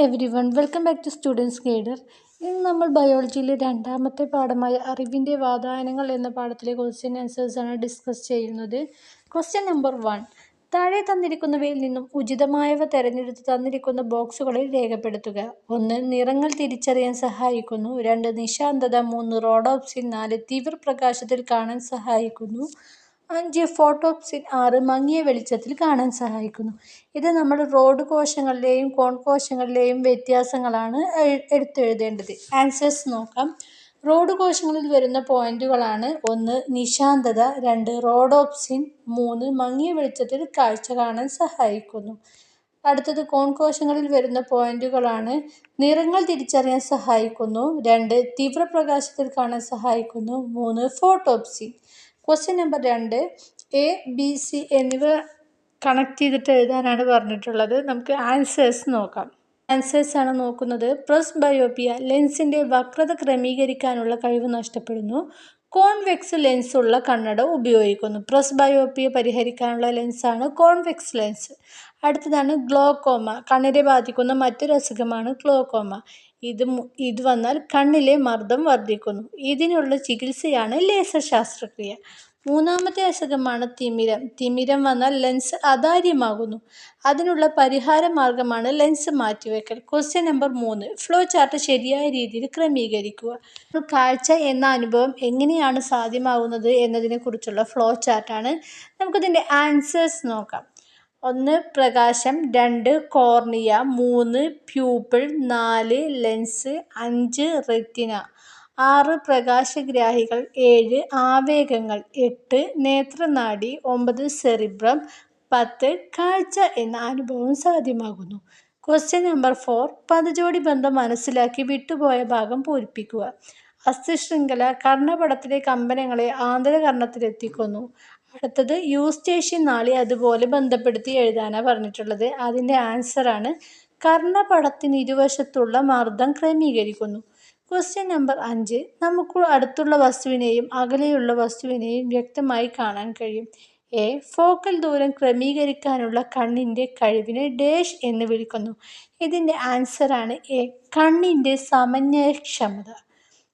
Everyone welcome back to students guider ഇന്ന് നമ്മൾ ബയോളജിയിലെ രണ്ടാമത്തെ പാഠമായ അറിവിന്റെ വാതായനങ്ങൾ എന്ന പാഠത്തിലെ ക്വസ്റ്റ്യൻ ആൻസേഴ്സാണ് ഡിസ്കസ് ചെയ്യുന്നത്. ക്വസ്റ്റ്യൻ നമ്പർ വൺ താഴെ തന്നിരിക്കുന്നവയിൽ നിന്നും ഉചിതമായവ തിരഞ്ഞെടുത്ത് തന്നിരിക്കുന്ന ബോക്സുകളിൽ രേഖപ്പെടുത്തുക. ഒന്ന് നിറങ്ങൾ തിരിച്ചറിയാൻ സഹായിക്കുന്നു. രണ്ട് നിശാന്തത. മൂന്ന് റോഡോപ്സിൻ നാല് തീവ്രപ്രകാശത്തിൽ കാണാൻ സഹായിക്കുന്നു. അഞ്ച് ഫോട്ടോപ്സിൻ ആറ് മങ്ങിയ വെളിച്ചത്തിൽ കാണാൻ സഹായിക്കുന്നു. ഇത് നമ്മൾ റോഡ് കോശങ്ങളിലെയും കോൺ കോശങ്ങളിലെയും വ്യത്യാസങ്ങളാണ് എടുത്തെഴുതേണ്ടത്. ആൻസേഴ്സ് നോക്കാം. റോഡ് കോശങ്ങളിൽ വരുന്ന പോയിന്റുകളാണ് ഒന്ന് നിശാന്തത രണ്ട് റോഡോപ്സിൻ മൂന്ന് മങ്ങിയ വെളിച്ചത്തിൽ കാഴ്ച കാണാൻ സഹായിക്കുന്നു. അടുത്തത് കോൺ കോശങ്ങളിൽ വരുന്ന പോയിന്റുകളാണ് നിറങ്ങൾ തിരിച്ചറിയാൻ സഹായിക്കുന്നു. രണ്ട് തീവ്രപ്രകാശത്തിൽ കാണാൻ സഹായിക്കുന്നു. മൂന്ന് ഫോട്ടോപ്സിൻ. ക്വസ്റ്റ്യൻ നമ്പർ രണ്ട്. എ ബി സി എന്നിവ കണക്ട് ചെയ്തിട്ട് എഴുതാനാണ് പറഞ്ഞിട്ടുള്ളത്. നമുക്ക് ആൻസേഴ്സ് നോക്കാം. ആൻസേഴ്സ് ആണ് നോക്കുന്നത്. പ്രസ് ബയോപ്പിയ ലെൻസിന്റെ വക്രത ക്രമീകരിക്കാനുള്ള കഴിവ് നഷ്ടപ്പെടുന്നു. കോൺവെക്സ് ലെൻസ് ഉള്ള കണ്ണട ഉപയോഗിക്കുന്നു. പ്രസ് ബയോപ്പിയ പരിഹരിക്കാനുള്ള ലെൻസാണ് കോൺവെക്സ് ലെൻസ് അടുത്തതാണ് ഗ്ലോക്കോമ. കണ്ണിനെ ബാധിക്കുന്ന മറ്റൊരു അസുഖമാണ് ഗ്ലോക്കോമ. ഇത് ഇത് വന്നാൽ കണ്ണിലെ മർദ്ദം വർദ്ധിക്കുന്നു. ഇതിനുള്ള ചികിത്സയാണ് ലേസർ ശസ്ത്രക്രിയ മൂന്നാമത്തെ അസുഖമാണ് തിമിരം. തിമിരം വന്നാൽ ലെൻസ് അതാര്യമാകുന്നു. അതിനുള്ള പരിഹാര മാർഗമാണ് ലെൻസ് മാറ്റിവെക്കൽ. ക്വസ്റ്റ്യൻ നമ്പർ മൂന്ന്. ഫ്ലോ ചാർട്ട് ശരിയായ രീതിയിൽ ക്രമീകരിക്കുക. ഒരു കാഴ്ച എന്ന അനുഭവം എങ്ങനെയാണ് സാധ്യമാകുന്നത് എന്നതിനെക്കുറിച്ചുള്ള ഫ്ലോ ചാർട്ടാണ് നമുക്കിതിന്റെ ആൻസേഴ്സ് നോക്കാം. ഒന്ന് പ്രകാശം രണ്ട് കോർണിയ മൂന്ന് പ്യൂപ്പിൾ നാല് ലെൻസ് അഞ്ച് റെറ്റിന. ആറ് പ്രകാശഗ്രാഹികൾ ഏഴ് ആവേഗങ്ങൾ എട്ട് നേത്രനാഡി ഒമ്പത് സെറിബ്രം പത്ത് കാഴ്ച എന്ന അനുഭവം സാധ്യമാകുന്നു. ക്വസ്റ്റ്യൻ നമ്പർ ഫോർ പദജോടി ബന്ധം മനസ്സിലാക്കി വിട്ടുപോയ ഭാഗം പൂരിപ്പിക്കുക. അസ്ഥിശൃംഖല കർണപടത്തിലെ കമ്പനങ്ങളെ ആന്തരകർണത്തിലെത്തിക്കുന്നു. അടുത്തത് യൂസ്റ്റേഷ്യൻ നാളി അതുപോലെ ബന്ധപ്പെടുത്തി എഴുതാനാണ് പറഞ്ഞിട്ടുള്ളത്. അതിന്റെ ആൻസറാണ് കർണപടത്തിന് ഇരുവശത്തുള്ള മർദ്ദം ക്രമീകരിക്കുന്നു. ക്വസ്റ്റ്യൻ നമ്പർ അഞ്ച് നമുക്ക് അടുത്തുള്ള വസ്തുവിനെയും അകലെയുള്ള വസ്തുവിനെയും വ്യക്തമായി കാണാൻ കഴിയും. എ ഫോക്കൽ ദൂരം ക്രമീകരിക്കാനുള്ള കണ്ണിന്റെ കഴിവിനെ ഡേഷ് എന്ന് വിളിക്കുന്നു. ഇതിന്റെ ആൻസറാണ് എ കണ്ണിന്റെ സമന്വയക്ഷമത.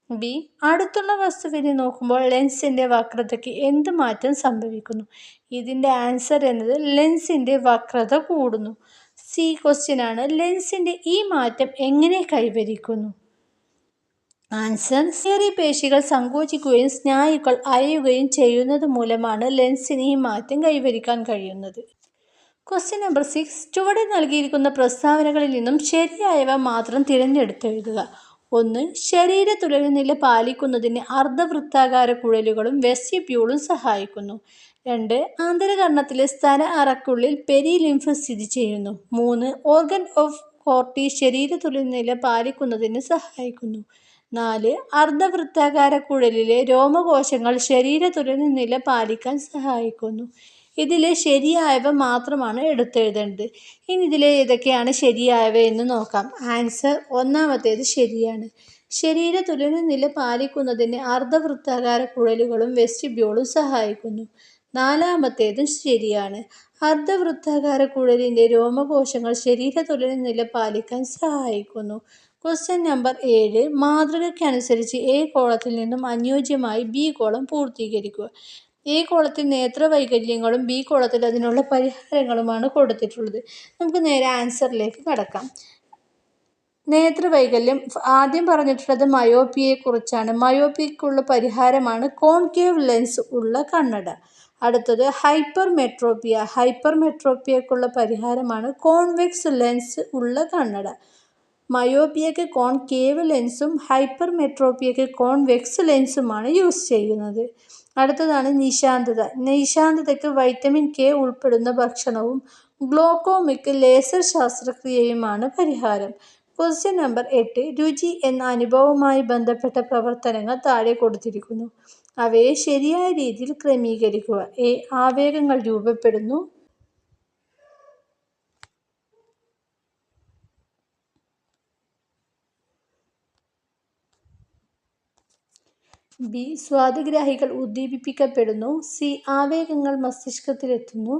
ബി അടുത്തുള്ള വസ്തുവിനെ നോക്കുമ്പോൾ ലെൻസിന്റെ വക്രതയ്ക്ക് എന്ത് മാറ്റം സംഭവിക്കുന്നു? ഇതിന്റെ ആൻസർ എന്നത് ലെൻസിന്റെ വക്രത കൂടുന്നു. സി ക്വസ്റ്റ്യൻ ആണ് ലെൻസിന്റെ ഈ മാറ്റം എങ്ങനെ കൈവരിക്കുന്നു? ആൻസർ ചെറിയ പേശികൾ സങ്കോചിക്കുകയും സ്നായുക്കൾ അയയുകയും ചെയ്യുന്നത് മൂലമാണ് ലെൻസിന് ഈ മാറ്റം കൈവരിക്കാൻ കഴിയുന്നത്. ക്വസ്റ്റ്യൻ നമ്പർ സിക്സ് ചുവടെ നൽകിയിരിക്കുന്ന പ്രസ്താവനകളിൽ നിന്നും ശരിയായവ മാത്രം തിരഞ്ഞെടുത്തെഴുതുക. ഒന്ന് ശരീര തുലനില പാലിക്കുന്നതിന് അർദ്ധവൃത്താകാര കുഴലുകളും വെസ്റ്റിബ്യൂളും സഹായിക്കുന്നു. രണ്ട് ആന്തരകർണത്തിലെ സ്ഥല അറക്കുള്ളിൽ പെരിലിംഫ് സ്ഥിതി ചെയ്യുന്നു. മൂന്ന് ഓർഗൻ ഓഫ് കോർട്ടി ശരീര തുലനില പാലിക്കുന്നതിന് സഹായിക്കുന്നു. നാല് അർദ്ധവൃത്താകാര കുഴലിലെ രോമകോശങ്ങൾ ശരീര തുലനില പാലിക്കാൻ സഹായിക്കുന്നു. ഇതിലെ ശരിയായവ മാത്രമാണ് എടുത്തെഴുതേണ്ടത്. ഇനി ഇതിലെ ഏതൊക്കെയാണ് ശരിയായവ എന്ന് നോക്കാം. ആൻസർ ഒന്നാമത്തേത് ശരിയാണ്. ശരീര തുലന നില പാലിക്കുന്നതിന് അർദ്ധവൃത്താകാര കുഴലുകളും വെസ്റ്റിബ്യൂളും സഹായിക്കുന്നു. നാലാമത്തേതും ശരിയാണ്. അർദ്ധവൃത്താകാര കുഴലിന്റെ രോമകോശങ്ങൾ ശരീര തുലന നില പാലിക്കാൻ സഹായിക്കുന്നു. ക്വസ്റ്റ്യൻ നമ്പർ ഏഴ്. മാതൃകയ്ക്കനുസരിച്ച് എ കോളത്തിൽ നിന്നും അനുയോജ്യമായി ബി കോളം പൂർത്തീകരിക്കുക. എ കോളത്തിൽ നേത്രവൈകല്യങ്ങളും ബി കോളത്തിൽ അതിനുള്ള പരിഹാരങ്ങളുമാണ് കൊടുത്തിട്ടുള്ളത്. നമുക്ക് നേരെ ആൻസറിലേക്ക് കടക്കാം. നേത്രവൈകല്യം ആദ്യം പറഞ്ഞിട്ടുള്ളത് മയോപ്പിയെക്കുറിച്ചാണ് മയോപ്പിക്കുള്ള പരിഹാരമാണ് കോൺകേവ് ലെൻസ് ഉള്ള കണ്ണട. അടുത്തത് ഹൈപ്പർ മെട്രോപ്പിയ. ഹൈപ്പർ മെട്രോപ്പിയക്കുള്ള പരിഹാരമാണ് കോൺവെക്സ് ലെൻസ് ഉള്ള കണ്ണട. മയോപ്പിയക്ക് കോൺകേവ് ലെൻസും ഹൈപ്പർ മെട്രോപ്പിയക്ക് കോൺവെക്സ് ലെൻസുമാണ് യൂസ് ചെയ്യുന്നത്. അടുത്തതാണ് നിശാന്തത. നിശാന്തതയ്ക്ക് വൈറ്റമിൻ കെ ഉൾപ്പെടുന്ന ഭക്ഷണവും ഗ്ലോക്കോമിക്ക് ലേസർ ശാസ്ത്രക്രിയയുമാണ് പരിഹാരം. ക്വസ്റ്റ്യൻ നമ്പർ എട്ട്. രുചി എന്ന അനുഭവവുമായി ബന്ധപ്പെട്ട പ്രവർത്തനങ്ങൾ താഴെ കൊടുത്തിരിക്കുന്നു. അവയെ ശരിയായ രീതിയിൽ ക്രമീകരിക്കുക. എ ആവേഗങ്ങൾ രൂപപ്പെടുന്നു. ബി സ്വാദുഗ്രാഹികൾ ഉദ്ദീപിപ്പിക്കപ്പെടുന്നു. സി ആവേഗങ്ങൾ മസ്തിഷ്കത്തിലെത്തുന്നു.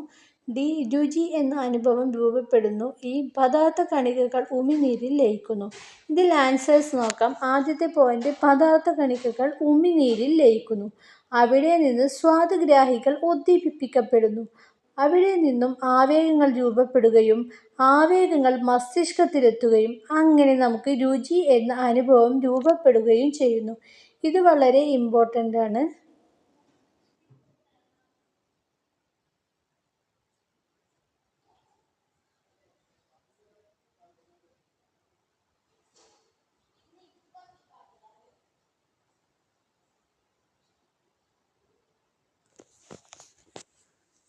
ഡി രുചി എന്ന അനുഭവം രൂപപ്പെടുന്നു. ഈ പദാർത്ഥ കണികകൾ ഉമിനീരിൽ ലയിക്കുന്നു. ഇതിൽ ആൻസേഴ്സ് നോക്കാം. ആദ്യത്തെ പോയിന്റ് പദാർത്ഥ കണികകൾ ഉമിനീരിൽ ലയിക്കുന്നു. അവിടെ നിന്ന് സ്വാദുഗ്രാഹികൾ ഉദ്ദീപിപ്പിക്കപ്പെടുന്നു. അവിടെ നിന്നും ആവേഗങ്ങൾ രൂപപ്പെടുകയും ആവേഗങ്ങൾ മസ്തിഷ്കത്തിലെത്തുകയും അങ്ങനെ നമുക്ക് രുചി എന്ന അനുഭവം രൂപപ്പെടുകയും ചെയ്യുന്നു. ഇത് വളരെ ഇമ്പോർട്ടന്റ് ആണ്.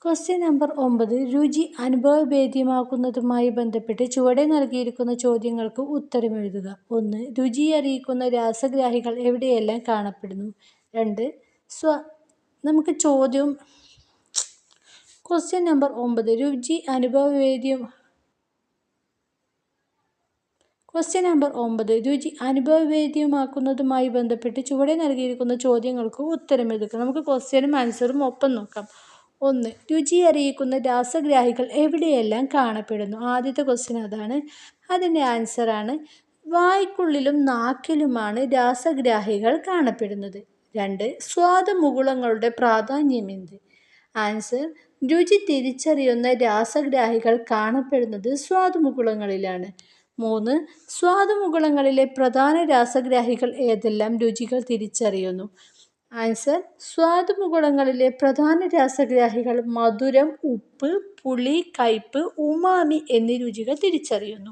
ക്വസ്റ്റ്യൻ നമ്പർ ഒമ്പത്. രുചി അനുഭവഭേദ്യമാക്കുന്നതുമായി ബന്ധപ്പെട്ട് ചുവടെ നൽകിയിരിക്കുന്ന ചോദ്യങ്ങൾക്ക് ഉത്തരമെഴുതുക ഒന്ന്. രുചി അറിയിക്കുന്ന രാസഗ്രാഹികൾ എവിടെയെല്ലാം കാണപ്പെടുന്നു? രണ്ട്. സ്വ നമുക്ക് ചോദ്യം ക്വസ്റ്റ്യൻ നമ്പർ ഒമ്പത്. രുചി അനുഭവവേദ്യം ക്വസ്റ്റ്യൻ നമ്പർ ഒമ്പത്. രുചി അനുഭവവേദ്യമാക്കുന്നതുമായി ബന്ധപ്പെട്ട് ചുവടെ നൽകിയിരിക്കുന്ന ചോദ്യങ്ങൾക്ക് ഉത്തരം ഉത്തരമെഴുതുക നമുക്ക് ക്വസ്റ്റ്യനും ആൻസറും ഒപ്പം നോക്കാം. ഒന്ന്. രുചി അറിയിക്കുന്ന രാസഗ്രാഹികൾ എവിടെയെല്ലാം കാണപ്പെടുന്നു? ആദ്യത്തെ ക്വസ്റ്റ്യൻ അതാണ്. അതിന്റെ ആൻസറാണ് വായ്ക്കുള്ളിലും നാക്കിലുമാണ് രാസഗ്രാഹികൾ കാണപ്പെടുന്നത്. രണ്ട്. സ്വാദുമുകുളങ്ങളുടെ പ്രാധാന്യമെന്ത് ആൻസർ രുചി തിരിച്ചറിയുന്ന രാസഗ്രാഹികൾ കാണപ്പെടുന്നത് സ്വാദുമുകുളങ്ങളിലാണ്. മൂന്ന്. സ്വാദുമുകുളങ്ങളിലെ പ്രധാന രാസഗ്രാഹികൾ ഏതെല്ലാം രുചികൾ തിരിച്ചറിയുന്നു? ആൻസർ സ്വാദുമുകുളങ്ങളിലെ പ്രധാന രാസഗ്രാഹികൾ മധുരം ഉപ്പ് പുളി കയ്പ് ഉമാമി എന്നീ രുചികൾ തിരിച്ചറിയുന്നു.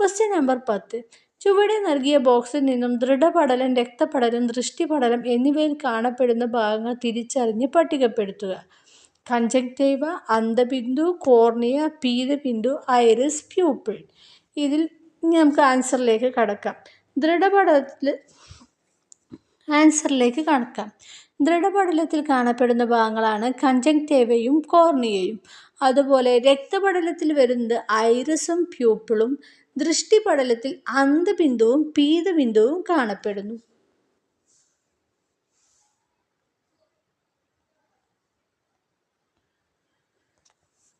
ക്വസ്റ്റ്യൻ നമ്പർ പത്ത്. ചുവടെ നൽകിയ ബോക്സിൽ നിന്നും ദൃഢപടലം രക്തപടലം ദൃഷ്ടിപടലം എന്നിവയിൽ കാണപ്പെടുന്ന ഭാഗങ്ങൾ തിരിച്ചറിഞ്ഞ് പട്ടികപ്പെടുത്തുക. കഞ്ചക്റ്റൈവ അന്തബിന്ദു കോർണിയ പീതബിന്ദു ഐറിസ് പ്യൂപ്പിൾ. ഇതിൽ നമുക്ക് ആൻസറിലേക്ക് കടക്കാം. ദൃഢപടലത്തിൽ ആൻസറിലേക്ക് കടക്കാം. ദൃഢപടലത്തിൽ കാണപ്പെടുന്ന ഭാഗങ്ങളാണ് കഞ്ചങ്ടേവയും കോർണിയയും. അതുപോലെ രക്തപടലത്തിൽ വരുന്നത് ഐറിസും പ്യൂപ്പിളും. ദൃഷ്ടിപടലത്തിൽ അന്തബിന്ദുവും പീതബിന്ദുവും കാണപ്പെടുന്നു.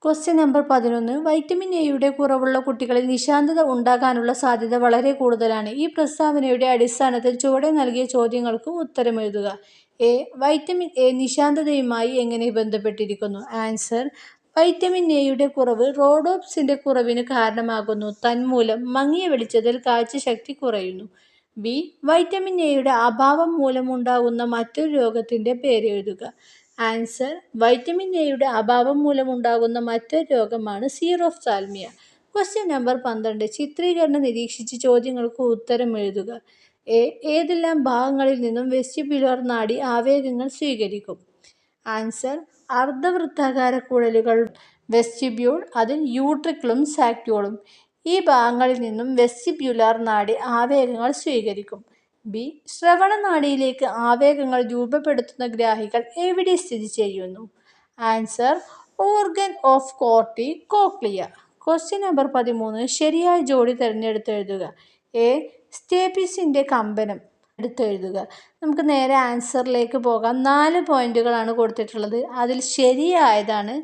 ക്വസ്റ്റ്യൻ നമ്പർ പതിനൊന്ന്. വൈറ്റമിൻ എയുടെ കുറവുള്ള കുട്ടികളിൽ നിശാന്തത ഉണ്ടാകാനുള്ള സാധ്യത വളരെ കൂടുതലാണ്. ഈ പ്രസ്താവനയുടെ അടിസ്ഥാനത്തിൽ ചുവടെ നൽകിയ ചോദ്യങ്ങൾക്ക് ഉത്തരമെഴുതുക എ വൈറ്റമിൻ എ നിശാന്തതയുമായി എങ്ങനെ ബന്ധപ്പെട്ടിരിക്കുന്നു? ആൻസർ വൈറ്റമിൻ എയുടെ കുറവ് റോഡോപ്സിന്റെ കുറവിന് കാരണമാകുന്നു. തന്മൂലം മങ്ങിയ വെളിച്ചത്തിൽ കാഴ്ചശക്തി കുറയുന്നു. ബി വൈറ്റമിൻ എയുടെ അഭാവം മൂലമുണ്ടാകുന്ന മറ്റൊരു രോഗത്തിന്റെ പേര് എഴുതുക. ആൻസർ വൈറ്റമിൻ എയുടെ അഭാവം മൂലമുണ്ടാകുന്ന മറ്റൊരു രോഗമാണ് സീറോഫ് സാൽമിയ ക്വസ്റ്റ്യൻ നമ്പർ പന്ത്രണ്ട്. ചിത്രീകരണം നിരീക്ഷിച്ച് ചോദ്യങ്ങൾക്ക് ഉത്തരം എഴുതുക. എ ഏതെല്ലാം ഭാഗങ്ങളിൽ നിന്നും വെസ്റ്റിബുലർ നാഡി ആവേഗങ്ങൾ സ്വീകരിക്കും? ആൻസർ അർദ്ധവൃത്താകാര കുഴലുകൾ വെസ്റ്റിബ്യൂൾ അതിൽ യൂട്രിക്കിളും സാക്യൂളും. ഈ ഭാഗങ്ങളിൽ നിന്നും വെസ്റ്റിബ്യുലാർ നാഡി ആവേഗങ്ങൾ സ്വീകരിക്കും. ബി. ശ്രവണനാഡിയിലേക്ക് ആവേഗങ്ങൾ രൂപപ്പെടുത്തുന്ന ഗ്രാഹികൾ എവിടെ സ്ഥിതി ചെയ്യുന്നു? Answer organ of Corti cochlea. Question number പതിമൂന്ന് ശരിയായ ജോഡി തിരഞ്ഞെടുത്ത് എഴുതുക എ സ്റ്റേപ്പിസിന്റെ കമ്പനം എടുത്തെഴുതുക. നമുക്ക് നേരെ ആൻസറിലേക്ക് പോകാം. നാല് പോയിന്റുകളാണ് കൊടുത്തിട്ടുള്ളത്. അതിൽ ശരിയായതാണ്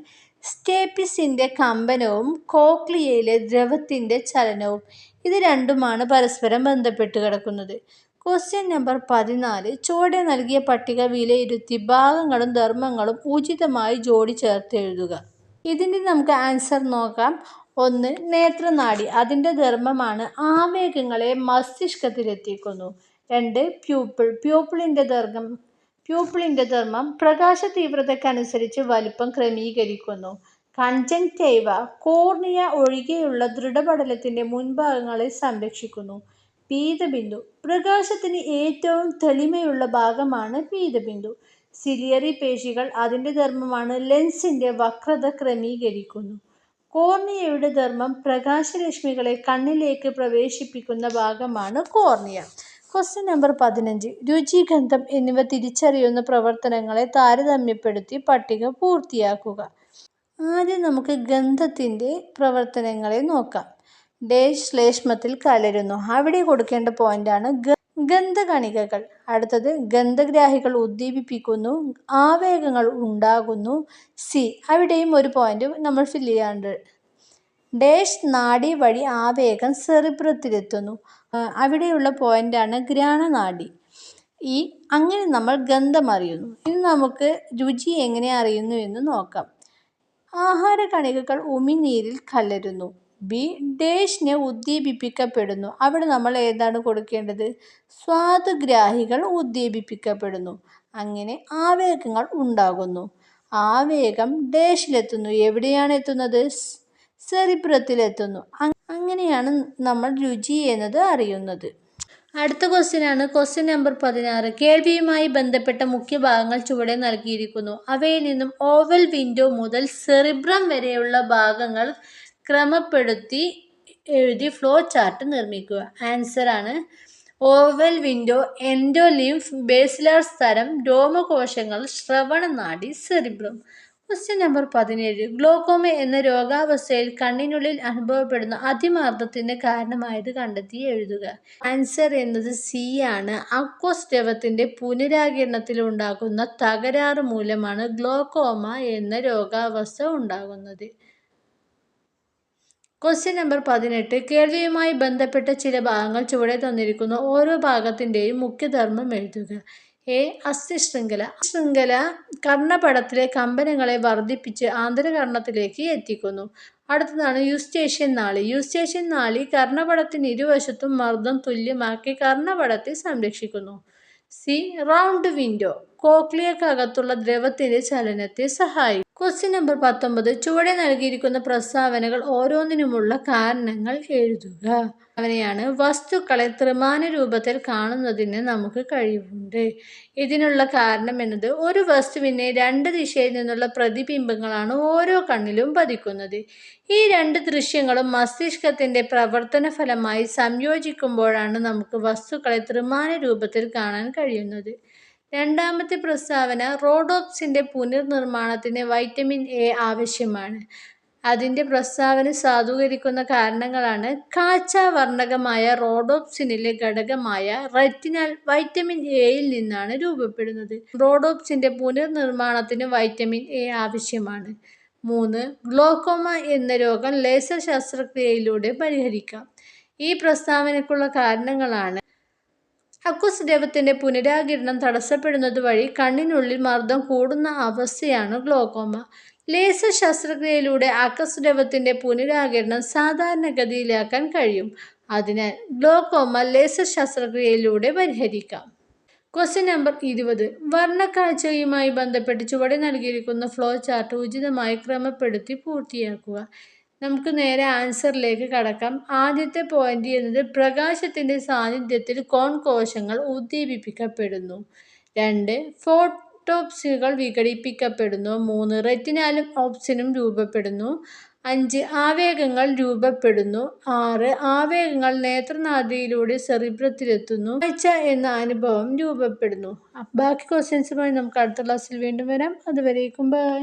സ്റ്റേപ്പിസിന്റെ കമ്പനവും കോക്ലിയയിലെ ദ്രവത്തിന്റെ ചലനവും. ഇത് രണ്ടുമാണ് പരസ്പരം ബന്ധപ്പെട്ട് കിടക്കുന്നത്. ക്വസ്റ്റ്യൻ നമ്പർ പതിനാല്. ചുവടെ നൽകിയ പട്ടിക വിലയിരുത്തി ഭാഗങ്ങളും ധർമ്മങ്ങളും ഉചിതമായി ജോഡി ചേർത്ത് എഴുതുക. ഇതിന്റെ നമുക്ക് ആൻസർ നോക്കാം. ഒന്ന് നേത്രനാടി. അതിന്റെ ധർമ്മമാണ് ആവേഗങ്ങളെ മസ്തിഷ്കത്തിലെത്തിക്കുന്നു. രണ്ട് പ്യൂപ്പിൾ പ്യൂപ്പിളിന്റെ ധർമ്മം പ്യൂപ്പിളിന്റെ ധർമ്മം പ്രകാശ തീവ്രതയ്ക്കനുസരിച്ച് വലിപ്പം ക്രമീകരിക്കുന്നു. കൺജങ്റ്റൈവ കോർണിയ ഒഴികെയുള്ള ദൃഢപടലത്തിന്റെ മുൻഭാഗങ്ങളെ സംരക്ഷിക്കുന്നു. പീതബിന്ദു. പ്രകാശത്തിന് ഏറ്റവും തെളിമയുള്ള ഭാഗമാണ് പീതബിന്ദു. സിലിയറി പേശികൾ അതിന്റെ ധർമ്മമാണ് ലെൻസിന്റെ വക്രത ക്രമീകരിക്കുന്നു. കോർണിയയുടെ ധർമ്മം പ്രകാശരശ്മികളെ കണ്ണിലേക്ക് പ്രവേശിപ്പിക്കുന്ന ഭാഗമാണ് കോർണിയ. ക്വസ്റ്റ്യൻ നമ്പർ പതിനഞ്ച്. രുചി ഗന്ധം എന്നിവ തിരിച്ചറിയുന്ന പ്രവർത്തനങ്ങളെ താരതമ്യപ്പെടുത്തി പട്ടിക പൂർത്തിയാക്കുക. ആദ്യം നമുക്ക് ഗന്ധത്തിന്റെ പ്രവർത്തനങ്ങളെ നോക്കാം. ഡേഷ് ശ്ലേഷ്മത്തിൽ കലരുന്നു. അവിടെ കൊടുക്കേണ്ട പോയിന്റാണ് ഗന്ധകണികകൾ. അടുത്തത് ഗന്ധഗ്രാഹികൾ ഉദ്ദീപിപ്പിക്കുന്നു. ആവേഗങ്ങൾ ഉണ്ടാകുന്നു. സി. അവിടെയും ഒരു പോയിന്റ് നമ്മൾ ഫില്ല് ചെയ്യാണ്ട്. ഡേഷ് നാഡി വഴി ആവേഗം സെറിബ്രത്തിലെത്തുന്നു. അവിടെയുള്ള പോയിന്റാണ് ഗ്രാണനാഡി ഈ അങ്ങനെ നമ്മൾ ഗന്ധം അറിയുന്നു. ഇനി നമുക്ക് രുചി എങ്ങനെ അറിയുന്നു എന്ന് നോക്കാം. ആഹാര കണികകൾ ഉമിനീരിൽ കലരുന്നു. ബി. ഡേഷിനെ ഉദ്ദീപിപ്പിക്കപ്പെടുന്നു. അവിടെ നമ്മൾ ഏതാണ് കൊടുക്കേണ്ടത്? സ്വാദുഗ്രാഹികൾ ഉദ്ദീപിപ്പിക്കപ്പെടുന്നു. അങ്ങനെ ആവേഗങ്ങൾ ഉണ്ടാകുന്നു. ആവേഗം ഡേഷിലെത്തുന്നു എവിടെയാണ് എത്തുന്നത്? സെറിബ്രത്തിലെത്തുന്നു. അങ്ങനെയാണ് നമ്മൾ രുചി എന്നത് അറിയുന്നത്. അടുത്ത ക്വസ്റ്റ്യൻ ആണ്. ക്വസ്റ്റ്യൻ നമ്പർ പതിനാറ്. കേൾവിയുമായി ബന്ധപ്പെട്ട മുഖ്യ ഭാഗങ്ങൾ ചുവടെ നൽകിയിരിക്കുന്നു. അവയിൽ നിന്നും ഓവൽ വിൻഡോ മുതൽ സെറിബ്രം വരെയുള്ള ഭാഗങ്ങൾ ക്രമപ്പെടുത്തി എഴുതി ഫ്ലോ ചാർട്ട് നിർമ്മിക്കുക. ആൻസർ ആണ്. ഓവൽ വിൻഡോ എൻഡോലിംഫ് ബേസിലാർ സ്ഥലം രോമകോശങ്ങൾ ശ്രവണനാഡി സെറിബ്രം ക്വസ്റ്റ്യൻ നമ്പർ പതിനേഴ്. ഗ്ലോക്കോമ എന്ന രോഗാവസ്ഥയിൽ കണ്ണിനുള്ളിൽ അനുഭവപ്പെടുന്ന അതിമാർദ്ദത്തിന് കാരണമായത് കണ്ടെത്തി എഴുതുക. ആൻസർ എന്നത് സി ആണ്. അക്വസ് ദ്രവത്തിന്റെ പുനരാകിരണത്തിൽ ഉണ്ടാകുന്ന തകരാറ് മൂലമാണ് ഗ്ലോക്കോമ എന്ന രോഗാവസ്ഥ ഉണ്ടാകുന്നത്. ക്വസ്റ്റ്യൻ നമ്പർ പതിനെട്ട്. കേൾവിയുമായി ബന്ധപ്പെട്ട ചില ഭാഗങ്ങൾ ചുവടെ തന്നിരിക്കുന്ന ഓരോ ഭാഗത്തിന്റെയും മുഖ്യധർമ്മം എഴുതുക. എ. അസ്ഥി ശൃംഖല ശൃംഖല കർണപടത്തിലെ കമ്പനങ്ങളെ വർദ്ധിപ്പിച്ച് ആന്തരകർണത്തിലേക്ക് എത്തിക്കുന്നു. അടുത്തതാണ് യുസ്റ്റേഷ്യൻ നാളി. യുസ്റ്റേഷ്യൻ നാളി കർണപടത്തിന് ഇരുവശത്തും മർദ്ദം തുല്യമാക്കി കർണപടത്തെ സംരക്ഷിക്കുന്നു. സി. Round window. കോക്ലിയക്കകത്തുള്ള ദ്രവത്തിന്റെ ചലനത്തെ സഹായിക്കും ക്വസ്റ്റ്യൻ നമ്പർ പത്തൊമ്പത്. ചുവടെ നൽകിയിരിക്കുന്ന പ്രസ്താവനകൾ ഓരോന്നിനുമുള്ള കാരണങ്ങൾ എഴുതുക. അവനെയാണ് വസ്തുക്കളെ ത്രിമാന രൂപത്തിൽ കാണുന്നതിന് നമുക്ക് കഴിവുണ്ട്. ഇതിനുള്ള കാരണം എന്നത് ഒരു വസ്തുവിനെ രണ്ട് ദിശയിൽ നിന്നുള്ള പ്രതിബിംബങ്ങളാണ് ഓരോ കണ്ണിലും പതിക്കുന്നത്. ഈ രണ്ട് ദൃശ്യങ്ങളും മസ്തിഷ്കത്തിന്റെ പ്രവർത്തന ഫലമായി സംയോജിക്കുമ്പോഴാണ് നമുക്ക് വസ്തുക്കളെ ത്രിമാന രൂപത്തിൽ കാണാൻ കഴിയുന്നത്. രണ്ടാമത്തെ പ്രസ്താവന റോഡോപ്സിന്റെ പുനർനിർമ്മാണത്തിന് വൈറ്റമിൻ എ ആവശ്യമാണ്. അതിന്റെ പ്രസ്താവന സാധൂകരിക്കുന്ന കാരണങ്ങളാണ് കാച്ച വർണകമായ റോഡോപ്സിനിലെ ഘടകമായ റെറ്റിനാൽ വൈറ്റമിൻ എയിൽ നിന്നാണ് രൂപപ്പെടുന്നത്. റോഡോപ്സിന്റെ പുനർനിർമ്മാണത്തിന് വൈറ്റമിൻ എ ആവശ്യമാണ്. മൂന്ന് ഗ്ലോക്കോമ എന്ന രോഗം ലേസർ ശസ്ത്രക്രിയയിലൂടെ പരിഹരിക്കാം. ഈ പ്രസ്താവനയ്ക്കുള്ള കാരണങ്ങളാണ് അക്വസ് ദ്രവത്തിന്റെ പുനരാകിരണം തടസ്സപ്പെടുന്നത് വഴി കണ്ണിനുള്ളിൽ മർദ്ദം കൂടുന്ന അവസ്ഥയാണ് ഗ്ലോക്കോമ. ലേസർ ശസ്ത്രക്രിയയിലൂടെ അക്കസ് ദ്രവത്തിന്റെ പുനരാകിരണം സാധാരണഗതിയിലാക്കാൻ കഴിയും. അതിനാൽ ഗ്ലോക്കോമ ലേസർ ശസ്ത്രക്രിയയിലൂടെ പരിഹരിക്കാം. ക്വസ്റ്റ്യൻ നമ്പർ ഇരുപത്. വർണക്കാഴ്ചയുമായി ബന്ധപ്പെട്ട് ചുവടെ നൽകിയിരിക്കുന്ന ഫ്ലോ ചാർട്ട് ഉചിതമായി ക്രമപ്പെടുത്തി പൂർത്തിയാക്കുക. നമുക്ക് നേരെ ആൻസറിലേക്ക് കടക്കാം. ആദ്യത്തെ പോയിന്റ് എന്നത് പ്രകാശത്തിന്റെ സാന്നിധ്യത്തിൽ കോൺ കോശങ്ങൾ ഉദ്ദീപിപ്പിക്കപ്പെടുന്നു. രണ്ട് ഫോട്ടോപ്സുകൾ വിഘടിപ്പിക്കപ്പെടുന്നു. മൂന്ന് റെറ്റിനാലും ഓപ്സിനും രൂപപ്പെടുന്നു. അഞ്ച് ആവേഗങ്ങൾ രൂപപ്പെടുന്നു. ആറ് ആവേഗങ്ങൾ നേത്രനാദിയിലൂടെ സെറിബ്രത്തിലെത്തുന്നു. കാഴ്ച എന്ന അനുഭവം രൂപപ്പെടുന്നു. ബാക്കി ക്വസ്റ്റ്യൻസുമായി നമുക്ക് അടുത്ത ക്ലാസ്സിൽ വീണ്ടും വരാം. അതുവരേക്കും ബൈ